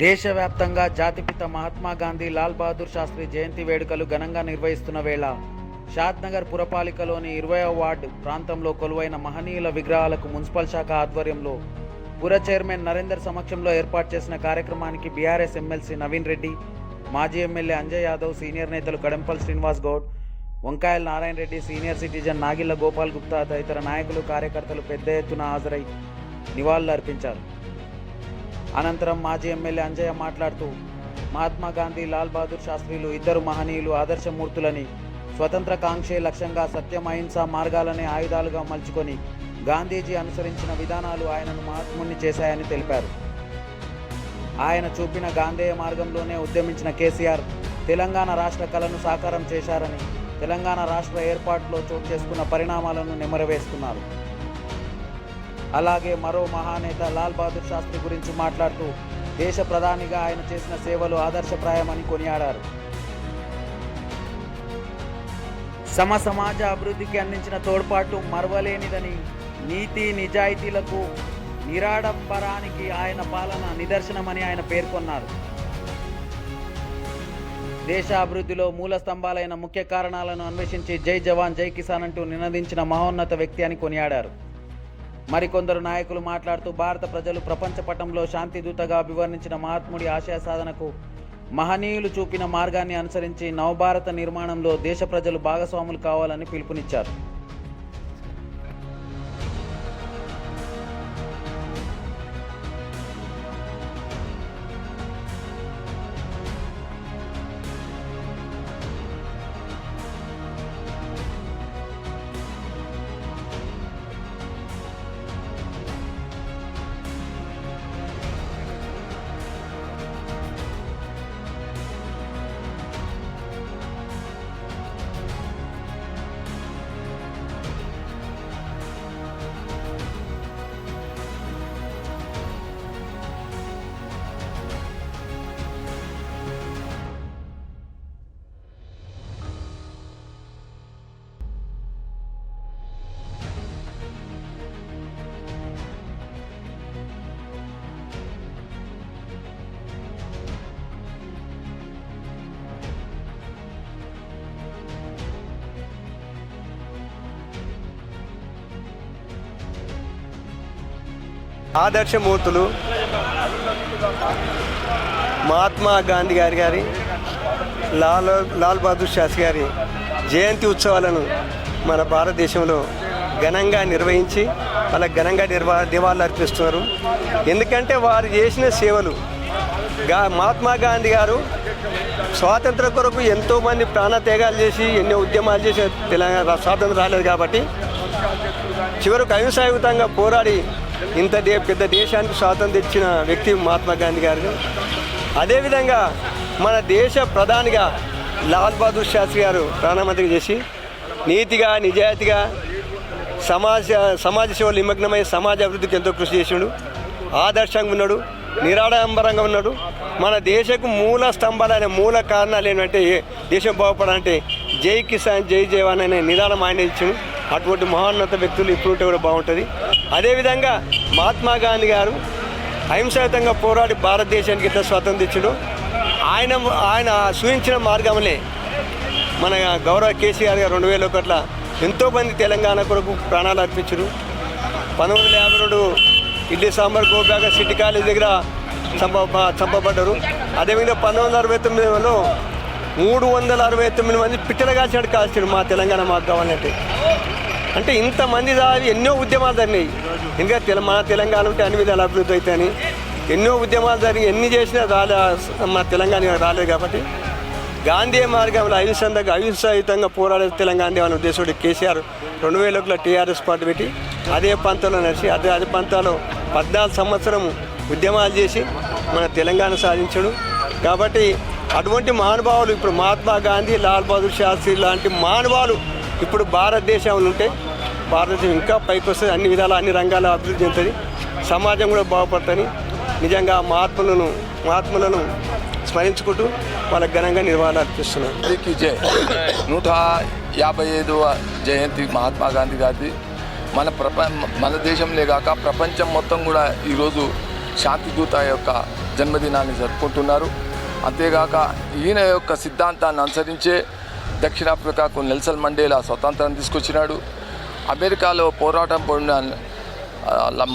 దేశవ్యాప్తంగా జాతిపిత మహాత్మా గాంధీ లాల్ బహదూర్ శాస్త్రి జయంతి వేడుకలు ఘనంగా నిర్వహిస్తున్న వేళ షాద్నగర్ పురపాలికలోని ఇరవై వార్డు ప్రాంతంలో కొలువైన మహనీయుల విగ్రహాలకు మున్సిపల్ శాఖ ఆధ్వర్యంలో పుర చైర్మన్ నరేందర్ సమక్షంలో ఏర్పాటు చేసిన కార్యక్రమానికి బీఆర్ఎస్ ఎమ్మెల్సీ నవీన్ రెడ్డి మాజీ ఎమ్మెల్యే అంజయ్ యాదవ్ సీనియర్ నేతలు కడంపల్ శ్రీనివాస్ గౌడ్ వంకాయల నారాయణ రెడ్డి సీనియర్ సిటిజన్ నాగిళ్ళ గోపాల్ గుప్తా తదితర నాయకులు కార్యకర్తలు పెద్ద ఎత్తున హాజరై నివాళులు అర్పించారు అనంతరం మాజీ ఎమ్మెల్యే అంజయ్య మాట్లాడుతూ మహాత్మా గాంధీ లాల్ బహదూర్ శాస్త్రిలు ఇద్దరు మహనీయులు ఆదర్శమూర్తులని స్వతంత్ర కాంక్షే లక్ష్యంగా సత్యం అహింస మార్గాలనే ఆయుధాలుగా మలుచుకొని గాంధీజీ అనుసరించిన విధానాలు ఆయనను మహాత్ముని చేశాయని తెలిపారు. ఆయన చూపిన గాంధేయ మార్గంలోనే ఉద్యమించిన కేసీఆర్ తెలంగాణ రాష్ట్ర కళను సాకారం చేశారని తెలంగాణ రాష్ట్ర ఏర్పాటులో చోటు చేసుకున్న పరిణామాలను నెమరవేసుకున్నారు. అలాగే మరో మహానేత లాల్ బహదూర్ శాస్త్రి గురించి మాట్లాడుతూ దేశ ప్రధానిగా ఆయన చేసిన సేవలు ఆదర్శప్రాయమని కొనియాడారు. సమ సమాజ అభివృద్ధికి అందించిన తోడ్పాటు మరవలేనిదని నీతి నిజాయితీలకు నిరాడంబరానికి ఆయన పాలన నిదర్శనమని ఆయన పేర్కొన్నారు. దేశ అభివృద్ధిలో మూల స్తంభాలైన ముఖ్య కారణాలను అన్వేషించి జై జవాన్ జై కిసాన్ అంటూ నినదించిన మహోన్నత వ్యక్తి అని కొనియాడారు. మరికొందరు నాయకులు మాట్లాడుతూ భారత ప్రజలు ప్రపంచ పటంలో శాంతి దూతగా అభివర్ణించిన మహాత్ముడి ఆశయ సాధనకు మహనీయులు చూపిన మార్గాన్ని అనుసరించి నవభారత నిర్మాణంలో దేశ ప్రజలు భాగస్వాములు కావాలని పిలుపునిచ్చారు. ఆదర్శమూర్తులు మహాత్మా గాంధీ గారి గారి లాల్ లాల్ బహదూర్ శాస్త్రి గారి జయంతి ఉత్సవాలను మన భారతదేశంలో ఘనంగా నిర్వహించి వాళ్ళ ఘనంగా నిర్వా నివాళులు అర్పిస్తున్నారు. ఎందుకంటే వారు చేసిన సేవలు గా మహాత్మా గాంధీ గారు స్వాతంత్ర కొరకు ఎంతోమంది ప్రాణత్యాగాలు చేసి ఎన్నో ఉద్యమాలు చేసి తెలంగాణ స్వాతంత్రం రాలేదు కాబట్టి చివరకు అహింసాయుతంగా పోరాడి ఇంత దే పెద్ద దేశానికి స్వాతంత్రం తెచ్చిన వ్యక్తి మహాత్మా గాంధీ గారు. అదేవిధంగా మన దేశ ప్రధానిగా లాల్ బహదూర్ శాస్త్రి గారు ప్రధానమంత్రి చేసి నీతిగా నిజాయితీగా సమాజ సమాజ సేవలు నిమగ్నమై సమాజ అభివృద్ధికి ఎంతో కృషి చేసిండు. ఆదర్శంగా ఉన్నాడు నిరాడంబరంగా ఉన్నాడు. మన దేశకు మూల స్తంభాలు అనే మూల కారణాలు ఏంటంటే దేశం బాగుపడాలంటే జై కిసాన్ జై జవాన్ అనే నిదానం ఆయన ఇచ్చిండు. అటువంటి మహోన్నత వ్యక్తులు ఇప్పుడు ఉంటే కూడా బాగుంటుంది. అదేవిధంగా మహాత్మా గాంధీ గారు అహింసాయుతంగా పోరాడి భారతదేశానికి ఇంత స్వాతంత్రం ఆయన ఆయన సూచించిన మార్గంలో మన గౌరవ కేసీఆర్ గారు రెండు వేల ఒకట్ల ఎంతోమంది తెలంగాణ కొరకు ప్రాణాలు అర్పించారు పంతొమ్మిది వందల యాభై రెండు ఇడ్లీ సాంబార్ గోబ్యాగ సిటీ కాలేజ్ దగ్గర చంప చంపబడ్డారు. అదేవిధంగా పంతొమ్మిది వందల అరవై తొమ్మిదిలో మూడు వందల అరవై తొమ్మిది మంది పిట్టలుగా చెడు కాల్చాడు మా తెలంగాణ మాకు కావాలంటే అంటే ఇంతమంది దావి ఎన్నో ఉద్యమాలు జరిగినాయి. ఇంకా తెల మన తెలంగాణ ఉంటే అన్ని విధాలు అభివృద్ధి అవుతాయని. ఎన్నో ఉద్యమాలు జరిగి ఎన్ని చేసినా రాలే మన తెలంగాణ రాలేదు కాబట్టి. గాంధీ మార్గంలో అహింసంగా అహింసాయుతంగా పోరాడే తెలంగాణ అనే ఉద్దేశంతో కేసీఆర్ రెండు వేల ఒకటిలో టీఆర్ఎస్ పార్టీ పెట్టి అదే పంతంలో నడిచి అదే అదే పంతాలో పద్నాలుగు సంవత్సరం ఉద్యమాలు చేసి మన తెలంగాణ సాధించాడు. కాబట్టి అటువంటి మహానుభావులు ఇప్పుడు మహాత్మా గాంధీ లాల్ బహదూర్ శాస్త్రి లాంటి మహానుభావులు ఇప్పుడు భారతదేశంలో ఉంటే భారతదేశం ఇంకా పైకి వస్తుంది అన్ని విధాల అన్ని రంగాల అభివృద్ధి చెందుతుంది. సమాజం కూడా బాగుపడుతుంది. నిజంగా మహాత్ములను మహాత్ములను స్మరించుకుంటూ వాళ్ళకి ఘనంగా నిర్వహణ అర్పిస్తున్నాను జయ జై. నూట యాభై ఐదవ జయంతి మహాత్మా గాంధీ గారిది. మన ప్రప మన దేశంలో కాక ప్రపంచం మొత్తం కూడా ఈరోజు శాంతిదూత యొక్క జన్మదినాన్ని జరుపుకుంటున్నారు. అంతేగాక ఈయన యొక్క సిద్ధాంతాన్ని అనుసరించే దక్షిణాఫ్రికాకు నెల్సన్ మండేలా స్వతంత్రం తీసుకొచ్చినాడు. అమెరికాలో పోరాటం పొందిన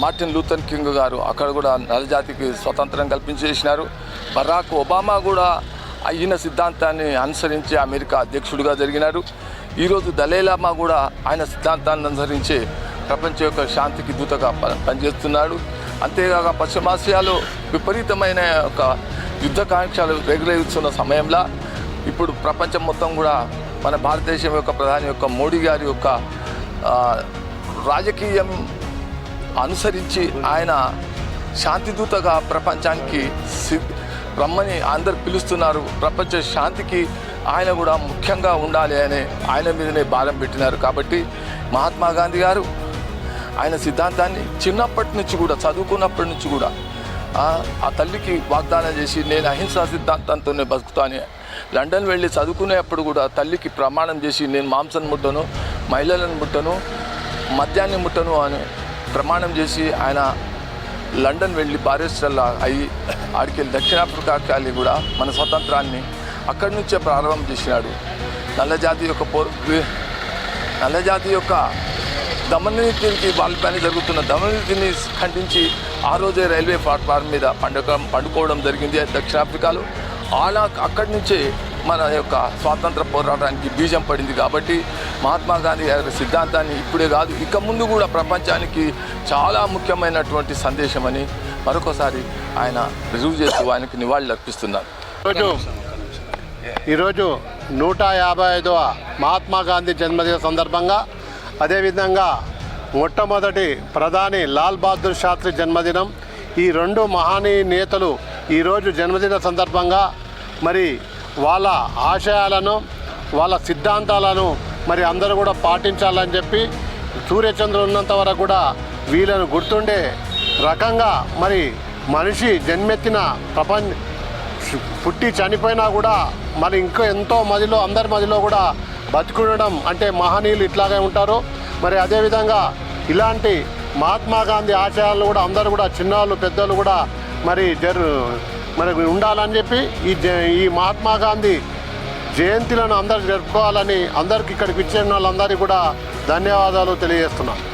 మార్టిన్ లూథర్ కింగ్ గారు అక్కడ కూడా నల్లజాతికి స్వతంత్రం కల్పించేసినారు. బరాక్ ఒబామా కూడా అయిన సిద్ధాంతాన్ని అనుసరించి అమెరికా అధ్యక్షుడిగా జరిగినారు. ఈరోజు దలైలామా కూడా ఆయన సిద్ధాంతాన్ని అనుసరించి ప్రపంచ యొక్క శాంతికి దూతగా పనిచేస్తున్నాడు. అంతేకాక పశ్చిమాసియాలో విపరీతమైన ఒక యుద్ధ కాంక్షలు సమయంలో ఇప్పుడు ప్రపంచం మొత్తం కూడా మన భారతదేశం యొక్క ప్రధాని యొక్క మోడీ గారి యొక్క రాజకీయం అనుసరించి ఆయన శాంతిదూతగా ప్రపంచానికి రమ్మని అందరు పిలుస్తున్నారు. ప్రపంచ శాంతికి ఆయన కూడా ముఖ్యంగా ఉండాలి అని ఆయన మీదనే భారం పెట్టినారు. కాబట్టి మహాత్మా గాంధీ గారు ఆయన సిద్ధాంతాన్ని చిన్నప్పటి నుంచి కూడా చదువుకున్నప్పటి నుంచి కూడా ఆ, తల్లికి వాగ్దానం చేసి నేను అహింసా సిద్ధాంతంతోనే బతుకుతాను. లండన్ వెళ్ళి చదువుకునేప్పుడు కూడా తల్లికి ప్రమాణం చేసి నేను మాంసం ముద్దను మహిళలను ముట్టను మద్యాన్ని ముట్టను అని ప్రమాణం చేసి ఆయన లండన్ వెళ్ళి బారిస్టర్లా అయ్యి ఆడికి వెళ్ళి దక్షిణాఫ్రికాకి కూడా మన స్వతంత్రాన్ని అక్కడి నుంచే ప్రారంభం చేసినాడు. నల్లజాతి యొక్క పో నల్లజాతి యొక్క దమననీతికి వాళ్ళపైన జరుగుతున్న దమననీతిని ఖండించి ఆ రోజే రైల్వే ప్లాట్ఫామ్ మీద పండుగ పండుకోవడం జరిగింది దక్షిణాఫ్రికాలో అలా అక్కడి నుంచే మన యొక్క స్వాతంత్ర పోరాటానికి బీజం పడింది కాబట్టి మహాత్మా గాంధీ గారి సిద్ధాంతాన్ని ఇప్పుడే కాదు ఇక ముందు కూడా ప్రపంచానికి చాలా ముఖ్యమైనటువంటి సందేశం అని మరొకసారి ఆయన రుజువు చేస్తూ ఆయనకు నివాళులు అర్పిస్తున్నారు. ఈరోజు ఈరోజు నూట యాభై ఐదవ మహాత్మా గాంధీ జన్మదిన సందర్భంగా అదేవిధంగా మొట్టమొదటి ప్రధాని లాల్ బహదూర్ శాస్త్రి జన్మదినం ఈ రెండు మహానీయ నేతలు ఈరోజు జన్మదిన సందర్భంగా మరి వాళ్ళ ఆశయాలను వాళ్ళ సిద్ధాంతాలను మరి అందరూ కూడా పాటించాలని చెప్పి సూర్యచంద్రుడు ఉన్నంత వరకు కూడా వీళ్ళను గుర్తుండే రకంగా మరి మనిషి జన్మెత్తిన ప్రపంచ పుట్టి చనిపోయినా కూడా మరి ఇంకా ఎంతో మదిలో అందరి మదిలో కూడా బతుకుండడం అంటే మహనీయులు ఇట్లాగే ఉంటారు. మరి అదేవిధంగా ఇలాంటి మహాత్మా గాంధీ ఆశయాలను కూడా అందరూ కూడా చిన్నవాళ్ళు పెద్దలు కూడా మరి జరు మరి ఉండాలని చెప్పి ఈ జ- ఈ మహాత్మా గాంధీ జయంతిలను అందరు జరుపుకోవాలని అందరికి ఇక్కడికి ఇచ్చిన వాళ్ళందరికీ కూడా ధన్యవాదాలు తెలియజేస్తున్నాను